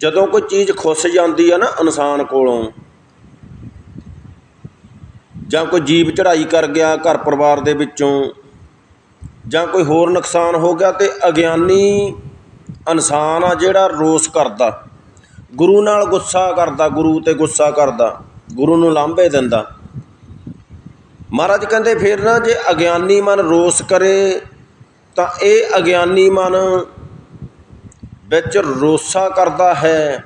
ਜਦੋਂ ਕੋਈ ਚੀਜ਼ ਖੁੱਸ ਜਾਂਦੀ ਆ ਨਾ ਇਨਸਾਨ ਕੋਲੋਂ, ਜਾਂ ਕੋਈ ਜੀਵ ਚੜ੍ਹਾਈ ਕਰ ਗਿਆ ਘਰ ਪਰਿਵਾਰ ਦੇ ਵਿੱਚੋਂ, ਜਾਂ ਕੋਈ ਹੋਰ ਨੁਕਸਾਨ ਹੋ ਗਿਆ ਤੇ ਅਗਿਆਨੀ ਇਨਸਾਨ ਆ ਜਿਹੜਾ ਰੋਸ ਕਰਦਾ, ਗੁਰੂ ਨਾਲ ਗੁੱਸਾ ਕਰਦਾ, ਗੁਰੂ ਤੇ ਗੁੱਸਾ ਕਰਦਾ, ਗੁਰੂ ਨੂੰ ਲਾਂਭੇ ਦਿੰਦਾ। ਮਹਾਰਾਜ ਕਹਿੰਦੇ ਫਿਰ ਨਾ, ਜੇ ਅਗਿਆਨੀ ਮਨ ਰੋਸ ਕਰੇ, ਤਾਂ ਇਹ ਅਗਿਆਨੀ ਮਨ ਵਿੱਚ ਰੋਸਾ ਕਰਦਾ ਹੈ।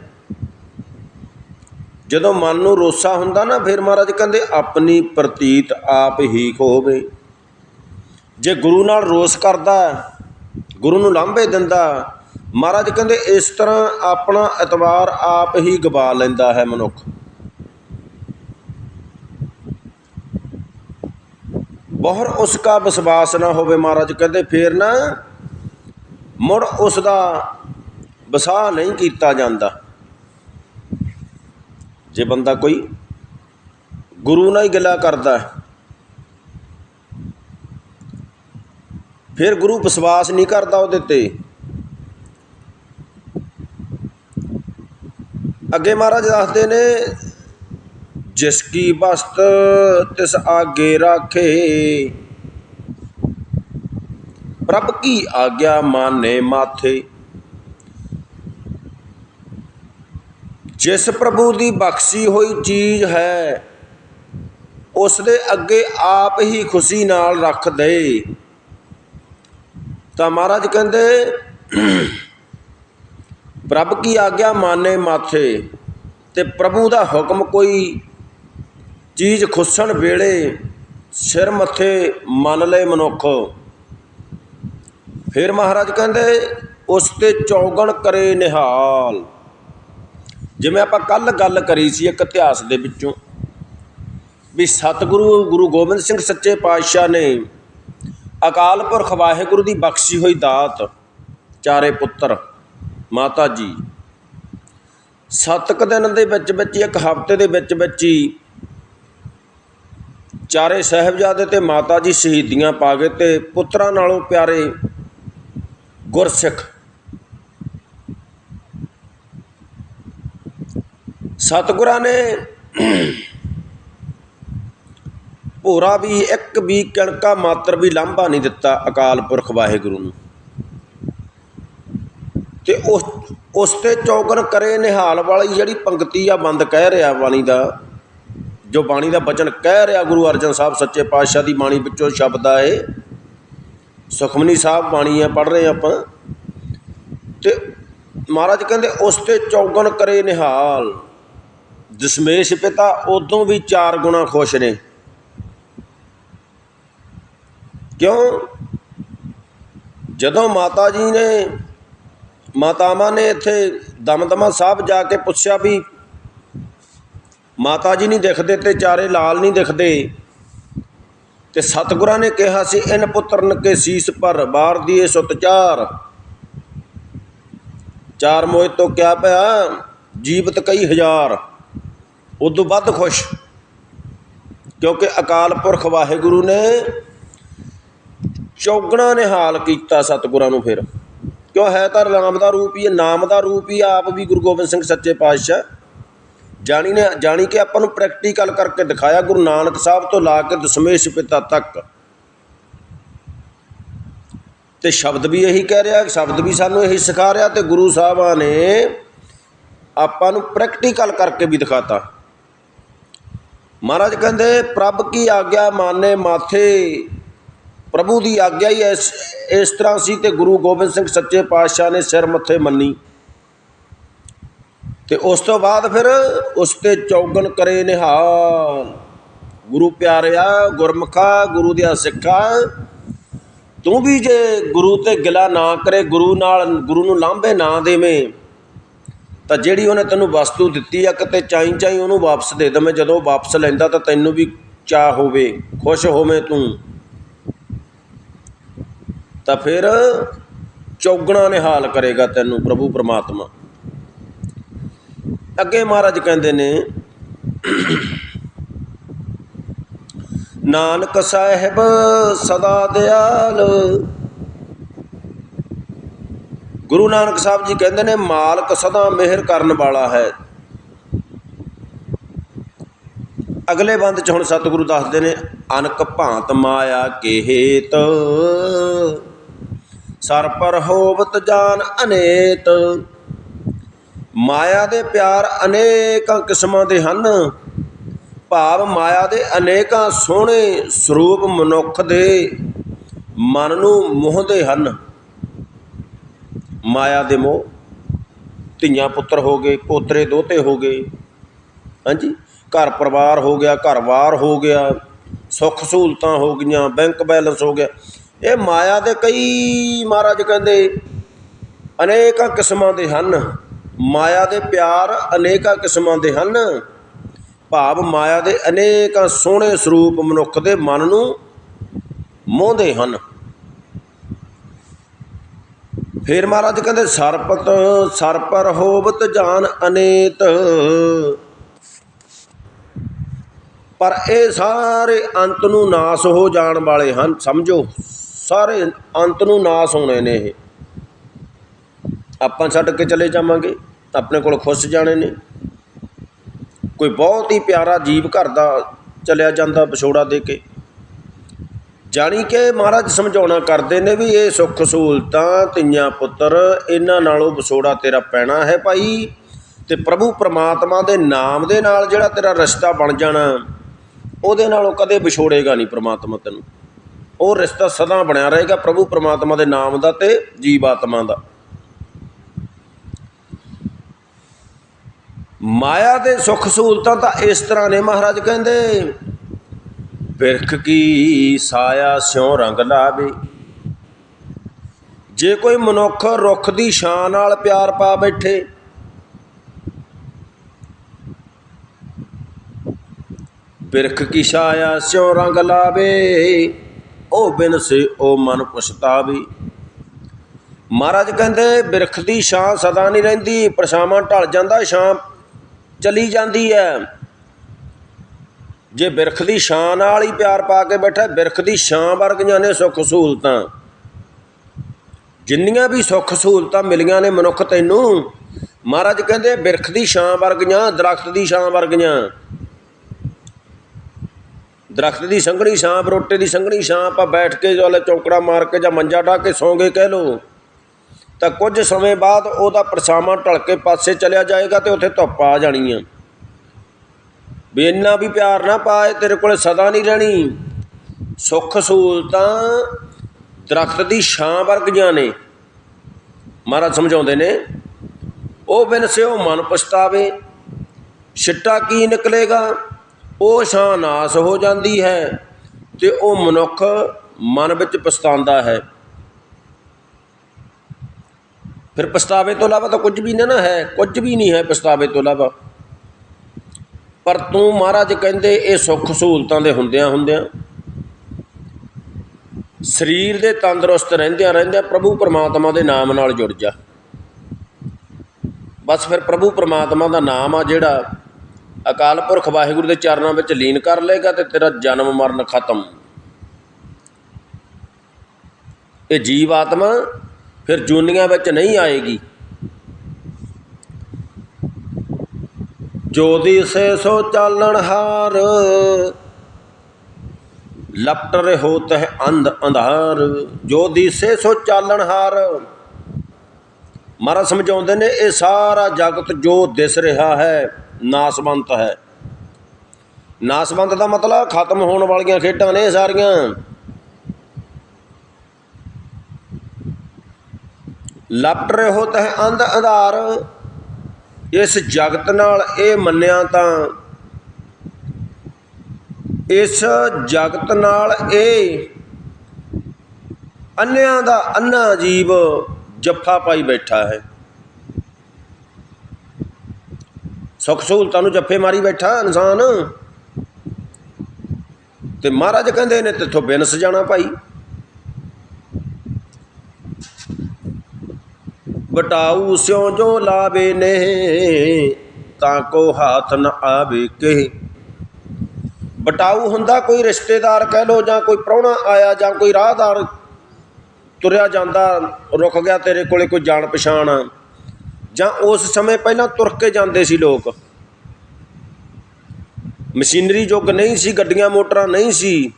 ਜਦੋਂ ਮਨ ਨੂੰ ਰੋਸਾ ਹੁੰਦਾ ਨਾ, ਫਿਰ ਮਹਾਰਾਜ ਕਹਿੰਦੇ, ਆਪਣੀ ਪ੍ਰਤੀਤ ਆਪ ਹੀ ਹੋਵੇ ਜੇ ਗੁਰੂ ਨਾਲ ਰੋਸ ਕਰਦਾ, ਗੁਰੂ ਨੂੰ ਲਾਂਭੇ ਦਿੰਦਾ, ਮਹਾਰਾਜ ਕਹਿੰਦੇ, ਇਸ ਤਰ੍ਹਾਂ ਆਪਣਾ ਇਤਵਾਰ ਆਪ ਹੀ ਗਵਾ ਲੈਂਦਾ ਹੈ ਮਨੁੱਖ। ਬਹੁਰ ਉਸ ਕਾ ਵਿਸ਼ਵਾਸ ਨਾ ਹੋਵੇ ਮਹਾਰਾਜ ਕਹਿੰਦੇ, ਫੇਰ ਨਾ ਮੁੜ ਉਸ ਦਾ ਵਸਾ ਨਹੀਂ ਕੀਤਾ ਜਾਂਦਾ। ਜੇ ਬੰਦਾ ਕੋਈ ਗੁਰੂ ਨਾਲ ਹੀ ਗੱਲਾਂ ਕਰਦਾ ਫਿਰ ਗੁਰੂ ਵਿਸ਼ਵਾਸ ਨਹੀਂ ਕਰਦਾ ਉਹਦੇ ਤੇ। ਅੱਗੇ ਮਹਾਰਾਜ ਦੱਸਦੇ ਨੇ, ਜਿਸ ਕੀ ਬਸਤ ਤਿਸ ਆਗੇ ਰਾਖੇ। ਪ੍ਰਭ ਕੀ ਆਗਿਆ ਮਾਨੇ ਮਾਥੇ। ਜਿਸ ਪ੍ਰਭੂ ਦੀ ਬਖਸ਼ੀ ਹੋਈ ਚੀਜ਼ ਹੈ ਉਸ ਦੇ ਅੱਗੇ ਆਪ ਹੀ ਖੁਸ਼ੀ ਨਾਲ ਰੱਖ ਦੇ। ਤਾਂ ਮਹਾਰਾਜ ਕਹਿੰਦੇ, ਪ੍ਰਭ ਕੀ ਆਗਿਆ ਮਾਨੇ ਮਾਥੇ, ਤੇ ਪ੍ਰਭੂ ਦਾ ਹੁਕਮ ਕੋਈ ਚੀਜ਼ ਖੁੱਸਣ ਵੇਲੇ ਸਿਰ ਮੱਥੇ ਮੰਨ ਲਏ ਮਨੁੱਖ। ਫਿਰ ਮਹਾਰਾਜ ਕਹਿੰਦੇ, ਉਸ ਤੇ ਚੌਗਣ ਕਰੇ ਨਿਹਾਲ। ਜਿਵੇਂ ਆਪਾਂ ਕੱਲ ਗੱਲ ਕਰੀ ਸੀ ਇੱਕ ਇਤਿਹਾਸ ਦੇ ਵਿੱਚੋਂ, ਵੀ ਸਤਿਗੁਰੂ ਗੁਰੂ ਗੋਬਿੰਦ ਸਿੰਘ ਸੱਚੇ ਪਾਤਸ਼ਾਹ ਨੇ ਅਕਾਲ ਪੁਰਖ ਵਾਹਿਗੁਰੂ ਦੀ ਬਖਸ਼ੀ ਹੋਈ ਦਾਤ, ਚਾਰੇ ਪੁੱਤਰ, ਮਾਤਾ ਜੀ ਸੱਤ ਕੁ ਦਿਨ ਦੇ ਵਿੱਚ ਵਿੱਚ ਇੱਕ ਹਫ਼ਤੇ ਦੇ ਵਿੱਚ ਵਿੱਚ ਹੀ ਚਾਰੇ ਸਾਹਿਬਜ਼ਾਦੇ ਤੇ ਮਾਤਾ ਜੀ ਸ਼ਹੀਦੀਆਂ ਪਾ ਗਏ ਤੇ ਪੁੱਤਰਾਂ ਨਾਲੋਂ ਪਿਆਰੇ ਗੁਰਸਿੱਖ ਸਤਿਗੁਰਾਂ ਨੇ ਭੋਰਾ ਵੀ ਇੱਕ ਵੀ ਕਣਕਾ ਮਾਤਰ ਵੀ ਲਾਂਭਾ ਨਹੀਂ ਦਿੱਤਾ ਅਕਾਲ ਪੁਰਖ ਵਾਹਿਗੁਰੂ ਨੂੰ। ਤੇ ਉਸ ਉਸ ਤੇ ਚੌਗਨ ਕਰੇ ਨਿਹਾਲ ਵਾਲੀ ਜਿਹੜੀ ਪੰਕਤੀ ਆ ਬੰਦ ਕਹਿ ਰਿਹਾ ਬਾਣੀ ਦਾ, ਜੋ ਬਾਣੀ ਦਾ ਬਚਨ ਕਹਿ ਰਿਹਾ ਗੁਰੂ ਅਰਜਨ ਸਾਹਿਬ ਸੱਚੇ ਪਾਤਸ਼ਾਹ ਦੀ ਬਾਣੀ ਵਿੱਚੋਂ ਸ਼ਬਦ ਆਏ ਸੁਖਮਨੀ ਸਾਹਿਬ ਬਾਣੀ ਆ, ਪੜ੍ਹ ਰਹੇ ਆਪਾਂ। ਤੇ ਮਹਾਰਾਜ ਕਹਿੰਦੇ, ਉਸ ਤੇ ਚੌਗਨ ਕਰੇ ਨਿਹਾਲ। ਦਸ਼ਮੇਸ਼ ਪਿਤਾ ਉਦੋਂ ਵੀ ਚਾਰ ਗੁਣਾ ਖੁਸ਼ ਨੇ। ਕਿਉਂ? ਜਦੋਂ ਮਾਤਾ ਜੀ ਨੇ, ਮਾਤਾਵਾਂ ਨੇ ਇੱਥੇ ਦਮਦਮਾ ਸਾਹਿਬ ਜਾ ਕੇ ਪੁੱਛਿਆ ਵੀ ਮਾਤਾ ਜੀ ਨਹੀਂ ਦਿਖਦੇ ਤੇ ਚਾਰੇ ਲਾਲ ਨਹੀਂ ਦਿਖਦੇ, ਤੇ ਸਤਿਗੁਰਾਂ ਨੇ ਕਿਹਾ ਸੀ, ਇਨ ਪੁੱਤਰਨ ਕੇ ਸੀਸ ਪਰ ਬਾਰ ਦੀਏ ਸੁਤ ਚਾਰ। ਚਾਰ ਮੋਏ ਤੋਂ ਕਿਆ ਪਿਆ, ਜੀਵਤ ਕਈ ਹਜ਼ਾਰ। ਉਦੋਂ ਵੱਧ ਖੁਸ਼। ਕਿਉਂਕਿ ਅਕਾਲ ਪੁਰਖ ਵਾਹਿਗੁਰੂ ਨੇ ਚੌਗਣਾ ਨਿਹਾਲ ਕੀਤਾ ਸਤਿਗੁਰਾਂ ਨੂੰ ਫਿਰ। ਕਿਉਂ ਹੈ ਤਾਂ ਨਾਮ ਦਾ ਰੂਪ ਹੀ ਹੈ, ਨਾਮ ਦਾ ਰੂਪ ਹੀ ਆਪ ਵੀ ਗੁਰੂ ਗੋਬਿੰਦ ਸਿੰਘ ਸੱਚੇ ਪਾਤਸ਼ਾਹ ਜਾਣੀ ਨੇ ਜਾਣੀ ਕਿ ਆਪਾਂ ਨੂੰ ਪ੍ਰੈਕਟੀਕਲ ਕਰਕੇ ਦਿਖਾਇਆ, ਗੁਰੂ ਨਾਨਕ ਸਾਹਿਬ ਤੋਂ ਲਾ ਕੇ ਦਸ਼ਮੇਸ਼ ਪਿਤਾ ਤੱਕ। ਤੇ ਸ਼ਬਦ ਵੀ ਇਹੀ ਕਹਿ ਰਿਹਾ, ਸ਼ਬਦ ਵੀ ਸਾਨੂੰ ਇਹੀ ਸਿਖਾ ਰਿਹਾ ਤੇ ਗੁਰੂ ਸਾਹਿਬਾਂ ਨੇ ਆਪਾਂ ਨੂੰ ਪ੍ਰੈਕਟੀਕਲ ਕਰਕੇ ਵੀ ਦਿਖਾਤਾ। ਮਹਾਰਾਜ ਕਹਿੰਦੇ, ਪ੍ਰਭ ਕੀ ਆਗਿਆ ਮਾਨੇ ਮਾਥੇ? ਪ੍ਰਭੂ ਦੀ ਆਗਿਆ ਹੀ ਇਸ ਇਸ ਤਰ੍ਹਾਂ ਸੀ ਤੇ ਗੁਰੂ ਗੋਬਿੰਦ ਸਿੰਘ ਸੱਚੇ ਪਾਤਸ਼ਾਹ ਨੇ ਸਿਰ ਮੱਥੇ ਮੰਨੀ। ਤੇ ਉਸ ਤੋਂ ਬਾਅਦ ਫਿਰ ਉਸ ਤੇ ਚੌਗਣ ਕਰੇ ਨਿਹਾਲ। ਗੁਰੂ ਪਿਆਰਿਆ, ਗੁਰਮਖਾ, ਗੁਰੂ ਦੀਆਂ ਸਿੱਖਾਂ, ਤੂੰ ਵੀ ਜੇ ਗੁਰੂ ਤੇ ਗਿਲਾ ਨਾ ਕਰੇ, ਗੁਰੂ ਨਾਲ, ਗੁਰੂ ਨੂੰ ਲਾਂਭੇ ਨਾ ਦੇਵੇਂ ਤਾਂ ਜਿਹੜੀ ਉਹਨੇ ਤੈਨੂੰ ਵਸਤੂ ਦਿੱਤੀ ਆ, ਕਿਤੇ ਚਾਈਂ ਚਾਈ ਉਹਨੂੰ ਵਾਪਸ ਦੇ ਦਵੇਂ ਜਦੋਂ ਵਾਪਸ ਲੈਂਦਾ ਤਾਂ ਤੈਨੂੰ ਵੀ ਚਾਹ ਹੋਵੇ, ਖੁਸ਼ ਹੋਵੇਂ ਤੂੰ। ਤਾਂ ਫਿਰ ਚੌਗਣਾ ਨਿਹਾਲ ਕਰੇਗਾ ਤੈਨੂੰ ਪ੍ਰਭੂ ਪ੍ਰਮਾਤਮਾ। ਅੱਗੇ ਮਹਾਰਾਜ ਕਹਿੰਦੇ ਨੇ, ਨਾਨਕ ਸਾਹਿਬ ਸਦਾ ਦਿਆਲ ਗੁਰੂ ਨਾਨਕ ਸਾਹਿਬ ਜੀ ਕਹਿੰਦੇ ਨੇ, ਮਾਲਕ ਸਦਾ ਮਿਹਰ ਕਰਨ ਵਾਲਾ ਹੈ। ਅਗਲੇ ਬੰਦ ਚ ਹੁਣ ਸਤਿਗੁਰੂ ਦੱਸਦੇ ਨੇ, ਅਨਕ ਭਾਂਤ ਮਾਇਆ ਕੇ ਸਰ ਪਰ ਹੋਵਤ ਜਾਨ ਅਨੇਤ। ਮਾਇਆ ਦੇ ਪਿਆਰ ਅਨੇਕਾਂ ਕਿਸਮਾਂ ਦੇ ਹਨ। ਭਾਵ ਮਾਇਆ ਦੇ ਅਨੇਕਾਂ ਸੋਹਣੇ ਸਰੂਪ ਮਨੁੱਖ ਦੇ ਮਨ ਨੂੰ ਮੋਹਦੇ ਹਨ। ਮਾਇਆ ਦੇ ਮੋਹ, ਧੀਆਂ ਪੁੱਤਰ ਹੋ ਗਏ, ਪੋਤਰੇ ਦੋਤੇ ਹੋ ਗਏ। ਹਾਂਜੀ? ਘਰ ਪਰਿਵਾਰ ਹੋ ਗਿਆ ਘਰ-ਬਾਰ ਹੋ ਗਿਆ, ਸੁੱਖ ਸਹੂਲਤਾਂ ਹੋ ਗਈਆਂ, ਬੈਂਕ ਬੈਲੈਂਸ ਹੋ ਗਿਆ। ਇਹ ਮਾਇਆ ਦੇ ਕਈ ਮਹਾਰਾਜ ਕਹਿੰਦੇ ਅਨੇਕਾਂ ਕਿਸਮਾਂ ਦੇ ਹਨ। ਮਾਇਆ ਦੇ ਪਿਆਰ ਅਨੇਕਾਂ ਕਿਸਮਾਂ ਦੇ ਹਨ। ਭਾਵ ਮਾਇਆ ਦੇ ਅਨੇਕਾਂ ਸੋਹਣੇ ਸਰੂਪ ਮਨੁੱਖ ਦੇ ਮਨ ਨੂੰ ਮੋਹਦੇ ਹਨ। ਫਿਰ ਮਹਾਰਾਜ ਕਹਿੰਦੇ, ਸਰਪਤ, ਸਰਪਰ ਹੋਵਤ ਜਾਨ ਅਨੇਤ। ਪਰ ਇਹ ਸਾਰੇ ਅੰਤ ਨੂੰ ਨਾਸ ਹੋ ਜਾਣ ਵਾਲੇ ਹਨ, ਸਮਝੋ। ਸਾਰੇ ਅੰਤ ਨੂੰ ਨਾਸ ਹੋਣੇ ਨੇ ਇਹ। ਆਪਾਂ ਛੱਡ ਕੇ ਚਲੇ ਜਾਵਾਂਗੇ, ਆਪਣੇ ਕੋਲ ਖੁਸ਼ ਜਾਣੇ ਨੇ। ਕੋਈ ਬਹੁਤ ਹੀ ਪਿਆਰਾ ਜੀਵ ਘਰ ਦਾ ਚਲਿਆ ਜਾਂਦਾ, ਵਿਛੋੜਾ ਦੇ ਕੇ। ਜਾਣੀ ਕਿ ਮਹਾਰਾਜ ਸਮਝਾਉਣਾ ਕਰਦੇ ਨੇ ਵੀ ਇਹ ਸੁੱਖ ਸਹੂਲਤਾਂ ਧੀਆਂ ਪੁੱਤਰ, ਇਹਨਾਂ ਨਾਲੋਂ ਵਿਛੋੜਾ ਤੇਰਾ ਪੈਣਾ ਹੈ ਭਾਈ। ਤੇ ਪ੍ਰਭੂ ਪ੍ਰਮਾਤਮਾ ਦੇ ਨਾਮ ਦੇ ਨਾਲ ਜਿਹੜਾ ਤੇਰਾ ਰਿਸ਼ਤਾ ਬਣ ਜਾਣਾ, ਉਹਦੇ ਨਾਲੋਂ ਕਦੇ ਵਿਛੋੜੇਗਾ ਨਹੀਂ ਪ੍ਰਮਾਤਮਾ ਤੈਨੂੰ। ਉਹ ਰਿਸ਼ਤਾ ਸਦਾ ਬਣਿਆ ਰਹੇਗਾ ਪ੍ਰਭੂ ਪ੍ਰਮਾਤਮਾ ਦੇ ਨਾਮ ਦਾ ਤੇ ਜੀਵ ਆਤਮਾ ਦਾ। ਮਾਇਆ ਦੇ ਸੁੱਖ ਸਹੂਲਤਾਂ ਤਾਂ ਇਸ ਤਰ੍ਹਾਂ ਨੇ ਮਹਾਰਾਜ ਕਹਿੰਦੇ। ਬਿਰਖ ਕੀ ਸਾਇਆ ਸਿਉ ਰੰਗ ਲਾਵੇ। ਜੇ ਕੋਈ ਮਨੁੱਖ ਰੁੱਖ ਦੀ ਛਾਂ ਨਾਲ ਪਿਆਰ ਪਾ ਬੈਠੇ ਬਿਰਖ ਕੀ ਛਾਇਆ ਸਿਉ ਰੰਗ ਲਾਵੇ, ਉਹ ਬਿਨ ਸੇ ਉਹ ਮਨ ਪਛਤਾਵੇ। ਮਹਾਰਾਜ ਕਹਿੰਦੇ ਬਿਰਖ ਦੀ ਛਾਂ ਸਦਾ ਨਹੀਂ ਰਹਿੰਦੀ, ਪਰਛਾਵਾਂ ਢਲ ਜਾਂਦਾ, ਛਾਂ ਚਲੀ ਜਾਂਦੀ ਹੈ। ਜੇ ਬਿਰਖ ਦੀ ਛਾਂ ਨਾਲ ਹੀ ਪਿਆਰ ਪਾ ਕੇ ਬੈਠਾ, ਬਿਰਖ ਦੀ ਛਾਂ ਵਰਗੀਆਂ ਨੇ ਸੁੱਖ ਸਹੂਲਤਾਂ। ਜਿੰਨੀਆਂ ਵੀ ਸੁੱਖ ਸਹੂਲਤਾਂ ਮਿਲੀਆਂ ਨੇ ਮਨੁੱਖ ਤੈਨੂੰ, ਮਹਾਰਾਜ ਕਹਿੰਦੇ ਬਿਰਖ ਦੀ ਛਾਂ ਵਰਗੀਆਂ, ਦਰਖਤ ਦੀ ਛਾਂ ਵਰਗੀਆਂ। ਦਰਖਤ ਦੀ ਸੰਘਣੀ ਛਾਂ ਬਰੋਟੇ ਦੀ ਸੰਘਣੀ ਛਾਂ, ਆਪਾਂ ਬੈਠ ਕੇ ਜੋ ਚੌਕੜਾ ਮਾਰ ਕੇ ਜਾਂ ਮੰਜਾ ਢਾ ਕੇ ਸੌਂਗੇ ਕਹਿ ਲੋ ਤਾਂ ਕੁਝ ਸਮੇਂ ਬਾਅਦ ਉਹਦਾ ਪਰਛਾਵਾਂ ਢਲ ਕੇ ਪਾਸੇ ਚਲਿਆ ਜਾਏਗਾ ਤੇ ਉੱਥੇ ਧੁੱਪ ਆ ਜਾਣੀ ਆ। ਵੀ ਇੰਨਾ ਵੀ ਪਿਆਰ ਨਾ ਪਾਏ ਤੇਰੇ ਕੋਲ ਸਦਾ ਨਹੀਂ ਰਹਿਣੀ। ਸੁੱਖ ਸਹੂਲਤਾਂ ਦਰਖਤ ਦੀ ਛਾਂ ਵਰਗੀਆਂ ਨੇ। ਮਹਾਰਾਜ ਸਮਝਾਉਂਦੇ ਨੇ, ਉਹ ਬਿਨ ਸਿਓ ਮਨ ਪਛਤਾਵੇ, ਛਿੱਟਾ ਕੀ ਨਿਕਲੇਗਾ? ਉਹ ਛਾਂ ਨਾਸ ਹੋ ਜਾਂਦੀ ਹੈ ਤੇ ਉਹ ਮਨੁੱਖ ਮਨ ਵਿੱਚ ਪਛਤਾਉਂਦਾ ਹੈ। ਫਿਰ ਪਛਤਾਵੇ ਤੋਂ ਇਲਾਵਾ ਤਾਂ ਕੁਝ ਵੀ ਨਾ ਨਾ ਹੈ, ਕੁਝ ਵੀ ਨਹੀਂ ਹੈ ਪਛਤਾਵੇ ਤੋਂ ਇਲਾਵਾ। ਪਰ ਤੂੰ ਮਹਾਰਾਜ ਕਹਿੰਦੇ ਇਹ ਸੁੱਖ ਸਹੂਲਤਾਂ ਦੇ ਹੁੰਦਿਆਂ ਹੁੰਦਿਆਂ ਸਰੀਰ ਦੇ ਤੰਦਰੁਸਤ ਰਹਿੰਦਿਆਂ ਰਹਿੰਦਿਆਂ ਪ੍ਰਭੂ ਪਰਮਾਤਮਾ ਦੇ ਨਾਮ ਨਾਲ ਜੁੜ ਜਾ। ਬਸ ਫਿਰ ਪ੍ਰਭੂ ਪਰਮਾਤਮਾ ਦਾ ਨਾਮ ਆ ਜਿਹੜਾ ਅਕਾਲ ਪੁਰਖ ਵਾਹਿਗੁਰੂ ਦੇ ਚਰਨਾਂ ਵਿੱਚ ਲੀਨ ਕਰ ਲਏਗਾ ਤੇ ਤੇਰਾ ਜਨਮ ਮਰਨ ਖਤਮ। ਇਹ ਜੀਵ ਆਤਮਾ ਫਿਰ ਜੂਨੀਆਂ ਵਿੱਚ ਨਹੀਂ ਆਏਗੀ। ਜੋ ਦਿਸੇ ਸੋ ਚਾਲਣ ਹਾਰ। ਲਪਟ ਰਹੋ ਤਹ ਅੰਧ ਅੰਧਾਰ। ਜੋ ਦਿਸੇ ਸੋ ਚਾਲਣ ਹਾਰ। ਮਹਾਰਾਜ ਸਮਝਾਉਂਦੇ ਨੇ, ਇਹ ਸਾਰਾ ਜਗਤ ਜੋ ਦਿਸ ਰਿਹਾ ਹੈ, ਨਾਸਵੰਤ ਹੈ। ਨਾਸਵੰਤ ਦਾ ਮਤਲਬ ਖਤਮ ਹੋਣ ਵਾਲੀਆਂ ਖੇਡਾਂ ਨੇ ਸਾਰੀਆਂ। ਲਪਟ ਰਹੋ ਤਹ ਅੰਧ ਆਧਾਰ ਇਸ ਜਗਤ ਨਾਲ ਇਹ ਮੰਨਿਆ ਤਾਂ, ਇਸ ਜਗਤ ਨਾਲ ਇਹ ਅੰਨਿਆਂ ਦਾ ਅੰਨਾ ਜੀਵ ਜੱਫਾ ਪਾਈ ਬੈਠਾ ਹੈ। ਸੁੱਖ ਸਹੂਲਤਾਂ ਨੂੰ ਜੱਫੇ ਮਾਰੀ ਬੈਠਾ ਇਨਸਾਨ। ਤੇ ਮਹਾਰਾਜ ਕਹਿੰਦੇ ਨੇ, ਤੇਥੋਂ ਬਿਨਸ ਜਾਣਾ ਭਾਈ। ਬਟਾਊ ਸਿਉ ਜੋ ਲਾਵੇ ਨੇ, ਤਾਂ ਕੋ ਹੱਥ ਨ ਆਵੇ ਕੇ। ਬਟਾਊ ਹੁੰਦਾ ਕੋਈ ਰਿਸ਼ਤੇਦਾਰ ਕਹਿ ਲੋ ਜਾਂ ਕੋਈ ਪ੍ਰਾਹੁਣਾ ਆਇਆ ਜਾਂ ਕੋਈ ਰਾਹਦਾਰ ਤੁਰਿਆ ਜਾਂਦਾ, ਰੁਕ ਗਿਆ ਤੇਰੇ ਕੋਲੇ ਕੋਈ ਜਾਣ ਪਛਾਣ। ਜਾਂ ਉਸ ਸਮੇਂ ਪਹਿਲਾਂ ਤੁਰ ਕੇ ਜਾਂਦੇ ਸੀ ਲੋਕ। ਮਸ਼ੀਨਰੀ ਯੁੱਗ ਨਹੀਂ ਸੀ, ਗੱਡੀਆਂ ਮੋਟਰਾਂ ਨਹੀਂ ਸੀ,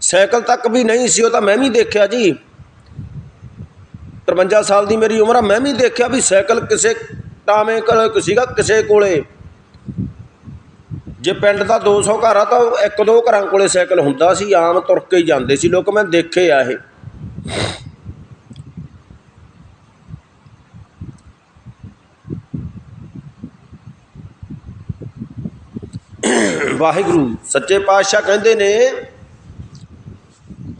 ਸਾਈਕਲ ਤੱਕ ਵੀ ਨਹੀਂ ਸੀ, ਉਹ ਤਾਂ ਮੈਂ ਵੀ ਦੇਖਿਆ ਜੀ। 53 ਸਾਲ ਦੀ ਮੇਰੀ ਉਮਰ ਆ, ਮੈਂ ਵੀ ਦੇਖਿਆ ਵੀ ਸਾਈਕਲ ਕਿਸੇ ਟਾਵੇਂ ਕੋਲ ਸੀਗਾ, ਕਿਸੇ ਕੋਲੇ। ਜੇ ਪਿੰਡ ਦਾ 200 ਘਰ ਆ ਤਾਂ ਇੱਕ ਦੋ ਘਰਾਂ ਕੋਲੇ ਸਾਈਕਲ ਹੁੰਦਾ ਸੀ, ਆਮ ਤੁਰ ਕੇ ਹੀ ਜਾਂਦੇ ਸੀ, ਲੋਕ ਮੈਂ ਦੇਖੇ ਆ ਇਹ। ਵਾਹਿਗੁਰੂ, ਸੱਚੇ ਪਾਤਸ਼ਾਹ ਕਹਿੰਦੇ ਨੇ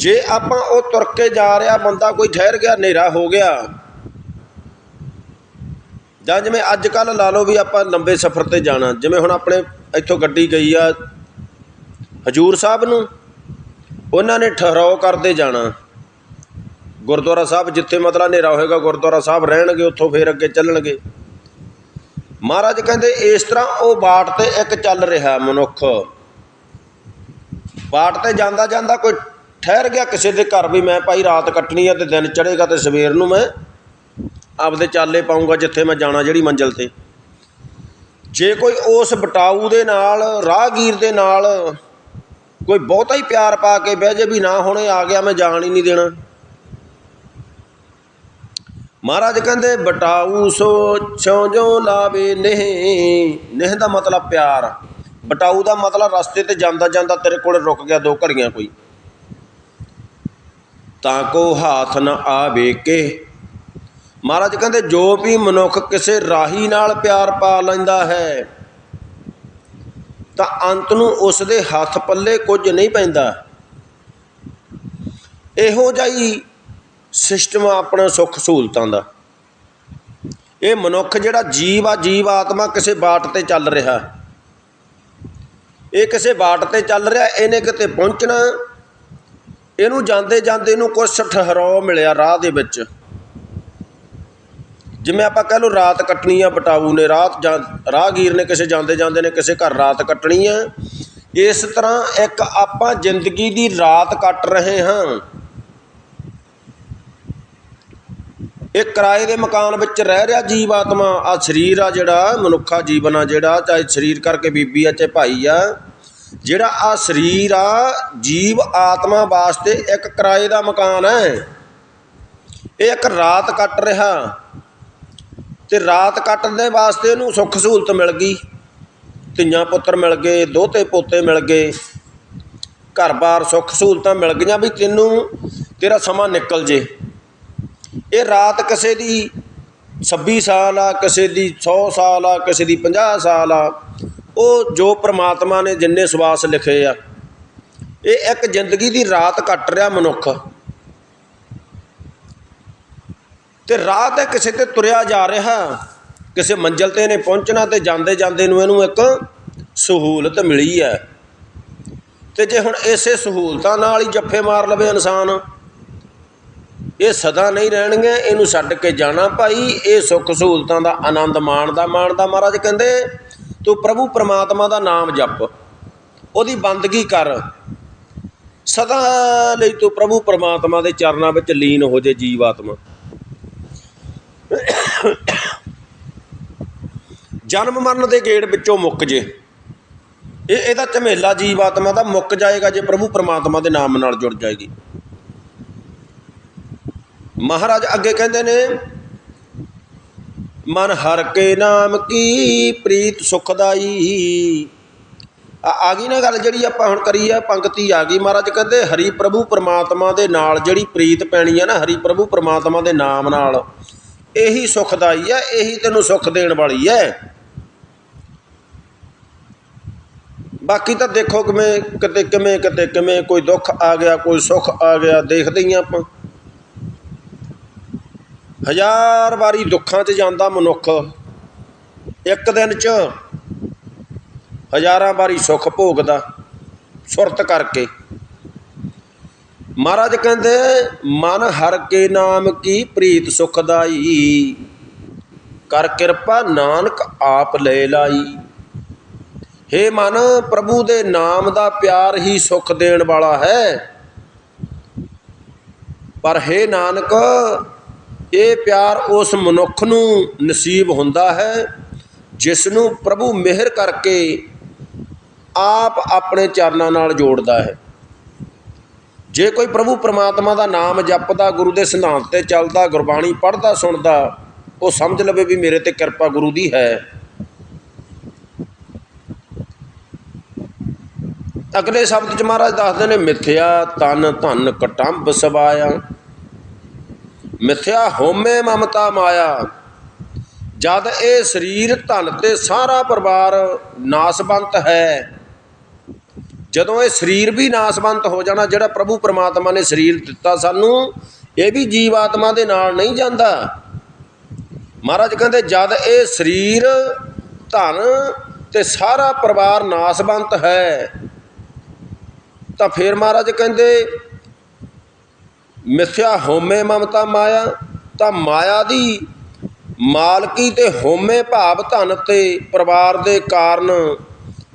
ਜੇ ਆਪਾਂ ਉਹ ਤੁਰ ਕੇ ਜਾ ਰਿਹਾ ਬੰਦਾ ਕੋਈ ਠਹਿਰ ਗਿਆ, ਹਨੇਰਾ ਹੋ ਗਿਆ। ਜਾਂ ਜਿਵੇਂ ਅੱਜ ਕੱਲ ਲਾ ਲਓ ਵੀ ਆਪਾਂ ਲੰਬੇ ਸਫ਼ਰ ਤੇ ਜਾਣਾ, ਜਿਵੇਂ ਹੁਣ ਆਪਣੇ ਇੱਥੋਂ ਗੱਡੀ ਗਈ ਆ ਹਜੂਰ ਸਾਹਿਬ ਨੂੰ, ਉਹਨਾਂ ਨੇ ਠਹਿਰਾਓ ਕਰਦੇ ਜਾਣਾ। ਗੁਰਦੁਆਰਾ ਸਾਹਿਬ ਜਿੱਥੇ ਮਤਲਬ ਹਨੇਰਾ ਹੋਏਗਾ, ਗੁਰਦੁਆਰਾ ਸਾਹਿਬ ਰਹਿਣਗੇ, ਉੱਥੋਂ ਫੇਰ ਅੱਗੇ ਚੱਲਣਗੇ। ਮਹਾਰਾਜ ਕਹਿੰਦੇ ਇਸ ਤਰ੍ਹਾਂ ਉਹ ਬਾਟ ਤੇ ਇੱਕ ਚੱਲ ਰਿਹਾ ਮਨੁੱਖ। ਬਾਟ ਤੇ ਜਾਂਦਾ ਜਾਂਦਾ ਕੋਈ ਠਹਿਰ ਗਿਆ ਕਿਸੇ ਦੇ ਘਰ ਵੀ ਮੈਂ ਭਾਈ ਰਾਤ ਕੱਟਣੀ ਆ ਅਤੇ ਦਿਨ ਚੜ੍ਹੇਗਾ ਅਤੇ ਸਵੇਰ ਨੂੰ ਮੈਂ ਆਪਦੇ ਚਾਲੇ ਪਾਊਂਗਾ ਜਿੱਥੇ ਮੈਂ ਜਾਣਾ ਜਿਹੜੀ ਮੰਜ਼ਿਲ ਤੇ। ਜੇ ਕੋਈ ਉਸ ਬਟਾਊ ਦੇ ਨਾਲ, ਰਾਹਗੀਰ ਦੇ ਨਾਲ ਕੋਈ ਬਹੁਤਾ ਹੀ ਪਿਆਰ ਪਾ ਕੇ ਬਹਿ ਜੇ ਵੀ ਨਾ ਹੁਣੇ ਆ ਗਿਆ, ਮੈਂ ਜਾਣ ਹੀ ਨਹੀਂ ਦੇਣਾ। ਮਹਾਰਾਜ ਕਹਿੰਦੇ, ਬਟਾਊ ਸੋ ਛੋ ਜੋ ਲਾਵੇ ਨਹਿ ਨਹਿ ਦਾ ਮਤਲਬ ਪਿਆਰ ਬਟਾਊ ਦਾ ਮਤਲਬ ਰਸਤੇ ਤੇ ਜਾਂਦਾ ਜਾਂਦਾ ਤੇਰੇ ਕੋਲ ਰੁਕ ਗਿਆ ਦੋ ਘੜੀਆਂ ਕੋਈ। ਤਾਂ ਕੋ ਹਾਥ ਨ ਆਵੇ ਕੇ। ਮਹਾਰਾਜ ਕਹਿੰਦੇ, ਜੋ ਵੀ ਮਨੁੱਖ ਕਿਸੇ ਰਾਹੀ ਨਾਲ ਪਿਆਰ ਪਾ ਲੈਂਦਾ ਹੈ, ਤਾਂ ਅੰਤ ਨੂੰ ਉਸ ਦੇ ਹੱਥ ਪੱਲੇ ਕੁਝ ਨਹੀਂ ਪੈਂਦਾ। ਇਹੋ ਜਿਹੀ ਸਿਸਟਮ ਆਪਣਾ ਸੁੱਖ ਸਹੂਲਤਾਂ ਦਾ। ਇਹ ਮਨੁੱਖ ਜਿਹੜਾ ਜੀਵ ਆ, ਜੀਵ ਆਤਮਾ ਕਿਸੇ ਬਾਟ ਤੇ ਚੱਲ ਰਿਹਾ। ਇਹ ਕਿਸੇ ਬਾਟ ਤੇ ਚੱਲ ਰਿਹਾ, ਇਹਨੇ ਕਿਤੇ ਪਹੁੰਚਣਾ ਇਹਨੂੰ ਜਾਂਦੇ ਜਾਂਦੇ ਨੂੰ ਕੁਛ ਠਹਿਰਾਓ ਮਿਲਿਆ ਰਾਹ ਦੇ ਵਿੱਚ। ਜਿਵੇਂ ਆਪਾਂ ਕਹਿ ਲਓ ਰਾਤ ਕੱਟਣੀ ਆ ਬਟਾਊ ਨੇ, ਰਾਤ ਰਾਹਗੀਰ ਨੇ ਕਿਸੇ ਜਾਂਦੇ ਜਾਂਦੇ ਨੇ ਕਿਸੇ ਘਰ ਰਾਤ ਕੱਟਣੀ ਆ। ਇਸ ਤਰ੍ਹਾਂ ਇੱਕ ਆਪਾਂ ਜ਼ਿੰਦਗੀ ਦੀ ਰਾਤ ਕੱਟ ਰਹੇ ਹਾਂ। ਇਹ ਕਿਰਾਏ ਦੇ ਮਕਾਨ ਵਿੱਚ ਰਹਿ ਰਿਹਾ ਜੀਵ ਆਤਮਾ ਆ ਸਰੀਰ ਆ ਜਿਹੜਾ, ਮਨੁੱਖਾ ਜੀਵਨ ਆ ਜਿਹੜਾ, ਚਾਹੇ ਸਰੀਰ ਕਰਕੇ ਬੀਬੀ ਆ, ਚਾਹੇ ਭਾਈ ਆ। ਜਿਹੜਾ ਆ ਸਰੀਰ ਆ, ਜੀਵ ਆਤਮਾ ਵਾਸਤੇ ਇੱਕ ਕਿਰਾਏ ਦਾ ਮਕਾਨ ਹੈ। ਇਹ ਇੱਕ ਰਾਤ ਕੱਟ ਰਿਹਾ। ਤੇ ਰਾਤ ਕੱਟਣ ਦੇ ਵਾਸਤੇ ਇਹਨੂੰ ਸੁੱਖ ਸਹੂਲਤ ਮਿਲ ਗਈ। ਧੀਆਂ ਪੁੱਤਰ ਮਿਲ ਗਏ, ਦੋਤੇ ਪੋਤੇ ਮਿਲ ਗਏ। ਘਰ-ਬਾਰ ਸੁੱਖ ਸਹੂਲਤਾਂ ਮਿਲ ਗਈਆਂ ਵੀ ਤੈਨੂੰ ਤੇਰਾ ਸਮਾਂ ਨਿਕਲ ਜੇ। ਇਹ ਰਾਤ ਕਿਸੇ ਦੀ 26 ਸਾਲ ਆ, ਕਿਸੇ ਦੀ 100 ਸਾਲ ਆ, ਕਿਸੇ ਦੀ 50 ਸਾਲ ਆ। ਉਹ ਜੋ ਪ੍ਰਮਾਤਮਾ ਨੇ ਜਿੰਨੇ ਸਵਾਸ ਲਿਖੇ ਆ, ਇਹ ਇੱਕ ਜ਼ਿੰਦਗੀ ਦੀ ਰਾਤ ਕੱਟ ਰਿਹਾ ਮਨੁੱਖ। ਤੇ ਰਾਹ ਤੇ ਕਿਸੇ ਤੇ ਤੁਰਿਆ ਜਾ ਰਿਹਾ, ਕਿਸੇ ਮੰਜ਼ਲ ਤੇ ਇਹਨੇ ਪਹੁੰਚਣਾ ਤੇ ਜਾਂਦੇ ਜਾਂਦੇ ਨੂੰ ਇਹਨੂੰ ਇੱਕ ਸਹੂਲਤ ਮਿਲੀ ਹੈ। ਤੇ ਜੇ ਹੁਣ ਇਸੇ ਸਹੂਲਤਾਂ ਨਾਲ ਹੀ ਜੱਫੇ ਮਾਰ ਲਵੇ ਇਨਸਾਨ, ਇਹ ਸਦਾ ਨਹੀਂ ਰਹਿਣਗੇ, ਇਹਨੂੰ ਛੱਡ ਕੇ ਜਾਣਾ ਭਾਈ, ਇਹ ਸੁੱਖ ਸਹੂਲਤਾਂ ਦਾ ਆਨੰਦ ਮਾਣਦਾ ਮਾਣਦਾ ਮਹਾਰਾਜ ਕਹਿੰਦੇ ਤੂੰ ਪ੍ਰਭੂ ਪਰਮਾਤਮਾ ਦਾ ਨਾਮ ਜਪ, ਉਹਦੀ ਬੰਦਗੀ ਕਰ। ਸਦਾ ਲਈ ਤੂੰ ਪ੍ਰਭੂ ਪਰਮਾਤਮਾ ਦੇ ਚਰਨਾਂ ਵਿੱਚ ਲੀਨ ਹੋ ਜੇ ਜੀਵ ਜਨਮ ਮਰਨ ਦੇ ਗੇੜ ਵਿੱਚੋਂ ਮੁੱਕ ਜੇ। ਇਹ ਇਹਦਾ ਝਮੇਲਾ ਜੀਵ ਆਤਮਾ ਦਾ ਮੁੱਕ ਜਾਏਗਾ ਜੇ ਪ੍ਰਭੂ ਪਰਮਾਤਮਾ ਦੇ ਨਾਮ ਨਾਲ ਜੁੜ ਜਾਏਗੀ। ਮਹਾਰਾਜ ਅੱਗੇ ਕਹਿੰਦੇ ਨੇ ਮਨ ਹਰ ਕੇ ਨਾਮ ਕੀ ਪ੍ਰੀਤ ਸੁਖਦਾਈ ਆ ਆ ਗਈ ਨਾ ਗੱਲ ਜਿਹੜੀ ਆਪਾਂ ਹੁਣ ਕਰੀ ਆ, ਪੰਕਤੀ ਆ ਗਈ। ਮਹਾਰਾਜ ਕਹਿੰਦੇ ਹਰੀ ਪ੍ਰਭੂ ਪ੍ਰਮਾਤਮਾ ਦੇ ਨਾਲ ਜਿਹੜੀ ਪ੍ਰੀਤ ਪੈਣੀ ਆ ਨਾ, ਹਰੀ ਪ੍ਰਭੂ ਪ੍ਰਮਾਤਮਾ ਦੇ ਨਾਮ ਨਾਲ, ਇਹੀ ਸੁਖਦਾਈ ਹੈ ਇਹੀ ਤੈਨੂੰ ਸੁਖ ਦੇਣ ਵਾਲੀ ਹੈ ਬਾਕੀ ਤਾਂ ਦੇਖੋ ਕਿਵੇਂ, ਕਿਤੇ ਕਿਵੇਂ ਕਿਤੇ ਕਿਵੇਂ ਕੋਈ ਦੁੱਖ ਆ ਗਿਆ, ਕੋਈ ਸੁੱਖ ਆ ਗਿਆ, ਦੇਖਦੇ ਹੀ ਆਪਾਂ। ਹਜ਼ਾਰ ਵਾਰੀ ਦੁੱਖਾਂ 'ਚ ਜਾਂਦਾ ਮਨੁੱਖ, ਇੱਕ ਦਿਨ 'ਚ ਹਜ਼ਾਰਾਂ ਵਾਰੀ ਸੁੱਖ ਭੋਗਦਾ ਸੁਰਤ ਕਰਕੇ। ਮਹਾਰਾਜ ਕਹਿੰਦੇ, ਮਨ ਹਰ ਕੇ ਨਾਮ ਕੀ ਪ੍ਰੀਤ ਸੁਖਦਾਈ? ਕਰ ਕਿਰਪਾ ਨਾਨਕ ਆਪ ਲੈ ਲਾਈ। ਹੇ ਮਨ, ਪ੍ਰਭੂ ਦੇ ਨਾਮ ਦਾ ਪਿਆਰ ਹੀ ਸੁਖ ਦੇਣ ਵਾਲਾ ਹੈ। ਪਰ ਹੈ ਨਾਨਕ ਇਹ ਪਿਆਰ ਉਸ ਮਨੁੱਖ ਨੂੰ ਨਸੀਬ ਹੁੰਦਾ ਹੈ ਜਿਸ ਨੂੰ ਪ੍ਰਭੂ ਮਿਹਰ ਕਰਕੇ ਆਪ ਆਪਣੇ ਚਰਨਾਂ ਨਾਲ ਜੋੜਦਾ ਹੈ। ਜੇ ਕੋਈ ਪ੍ਰਭੂ ਪਰਮਾਤਮਾ ਦਾ ਨਾਮ ਜਪਦਾ, ਗੁਰੂ ਦੇ ਸਿਧਾਂਤ ਤੇ ਚੱਲਦਾ, ਗੁਰਬਾਣੀ ਪੜ੍ਹਦਾ, ਸੁਣਦਾ, ਉਹ ਸਮਝ ਲਵੇ ਵੀ ਮੇਰੇ ਤੇ ਕਿਰਪਾ ਗੁਰੂ ਦੀ ਹੈ। ਅਗਲੇ ਸ਼ਬਦ ਚ ਮਹਾਰਾਜ ਦੱਸਦੇ ਨੇ, ਮਿਥਿਆ ਤਨ ਧਨ ਕਟੰਬ ਸਵਾਇਆ। ਮਿਥਿਆ ਹੋਮੇ ਮਮਤਾ ਮਾਇਆ। ਜਦ ਇਹ ਸਰੀਰ ਧਨ ਤੇ ਸਾਰਾ ਪਰਿਵਾਰ ਨਾਸਵੰਤ ਹੈ, ਜਦੋਂ ਇਹ ਸਰੀਰ ਵੀ ਨਾਸਵੰਤ ਹੋ ਜਾਣਾ, ਜਿਹੜਾ ਪ੍ਰਭੂ ਪਰਮਾਤਮਾ ਨੇ ਸਰੀਰ ਦਿੱਤਾ ਸਾਨੂੰ, ਇਹ ਵੀ ਜੀਵ ਆਤਮਾ ਦੇ ਨਾਲ ਨਹੀਂ ਜਾਂਦਾ। ਮਹਾਰਾਜ ਕਹਿੰਦੇ, ਜਦ ਇਹ ਸਰੀਰ ਧਨ ਤੇ ਸਾਰਾ ਪਰਿਵਾਰ ਨਾਸਵੰਤ ਹੈ, ਤਾਂ ਫਿਰ ਮਹਾਰਾਜ ਕਹਿੰਦੇ ਮਿੱਥਿਆ ਹੋਮੇ ਮਮਤਾ ਮਾਇਆ, ਤਾਂ ਮਾਇਆ ਦੀ ਮਾਲਕੀ ਤੇ ਹੋਮੇ ਭਾਵ ਧਨ ਤੇ ਪਰਿਵਾਰ ਦੇ ਕਾਰਨ